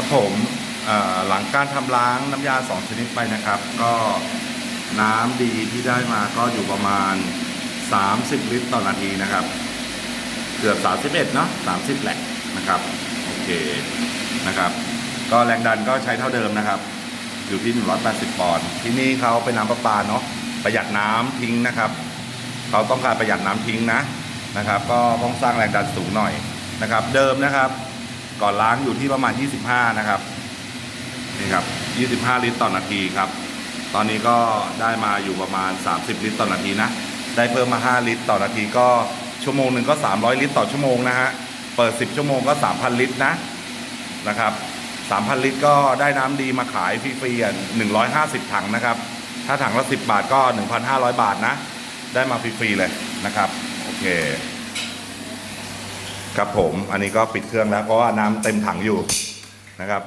ครับผมหลังการทำล้างน้ำยาสองชนิดไปนะครับ ก็น้ำดีที่ได้มาก็อยู่ประมาณ 30 ลิตรต่อนาทีนะครับ เกือบ 31 เนาะ30 แหละนะครับ โอเคนะครับ ก็แรงดันก็ใช้เท่าเดิมนะครับ อยู่ที่ 180 ปอนด์ที่นี่เขาเป็นน้ำประปาเนาะประหยัดน้ำทิ้งนะครับเขาต้องการประหยัดน้ำทิ้งนะนะครับ ก็ต้องสร้างแรงดันสูงหน่อยนะครับ เดิมนะครับ ก่อนล้างอยู่ที่ประมาณ 25 นะครับนี่ครับ 25 ลิตรต่อนาทีครับ ตอนนี้ก็ได้มาอยู่ประมาณ 30 ลิตรต่อนาทีนะ ได้เพิ่มมา 5 ลิตรต่อนาทีก็ชั่วโมงหนึ่งก็ 300 ลิตรต่อชั่วโมงนะฮะ เปิด 10 ชั่วโมงก็ 3,000 ลิตรนะนะครับ 3,000 ลิตรก็ได้น้ำดีมาขายฟรีๆ150 ถังนะครับ ถ้าถังละ 10 บาทก็ 1,500 บาทนะ ได้มาฟรีๆเลยนะครับ โอเค ครับผมอันนี้ก็ปิดเครื่องแล้วเพราะว่าน้ำเต็มถังอยู่นะครับ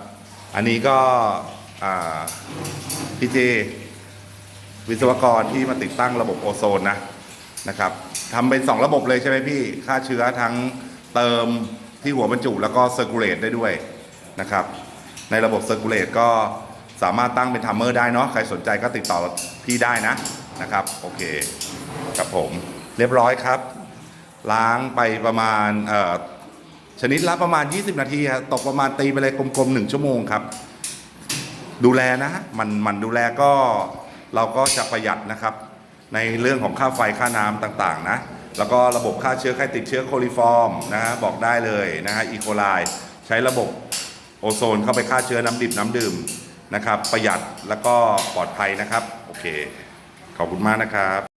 อันนี้ก็พี่เจวิศวกรที่มาติดตั้งระบบโอโซนนะนะครับทำเป็น2ระบบเลยใช่ไหมพี่ฆ่าเชื้อทั้งเติมที่หัวบรรจุแล้วก็เซอร์คูลเลตได้ด้วยนะครับ ในระบบเซอร์คูลเลตก็สามารถตั้งเป็นทัมเมอร์ได้เนาะใครสนใจก็ติดต่อพี่ได้นะนะครับ โอเคครับผม เรียบร้อยครับ ล้างไปประมาณชนิดละประมาณ 20 นาทีครับตกประมาณตีไปเลยกลมๆ1ชั่วโมงครับ ดูแลนะฮะมันมันดูแลก็เราก็จะประหยัดนะครับ ในเรื่องของค่าไฟค่าน้ำต่างๆนะแล้วก็ระบบฆ่าเชื้อใครติดเชื้อโคลิฟอร์มนะฮะบอกได้เลยนะฮะอีโคไลใช้ระบบโอโซนเข้าไปฆ่าเชื้อน้ำดิบน้ำดื่มนะครับ ประหยัดแล้วก็ปลอดภัยนะครับ โอเค ขอบคุณมากนะครับ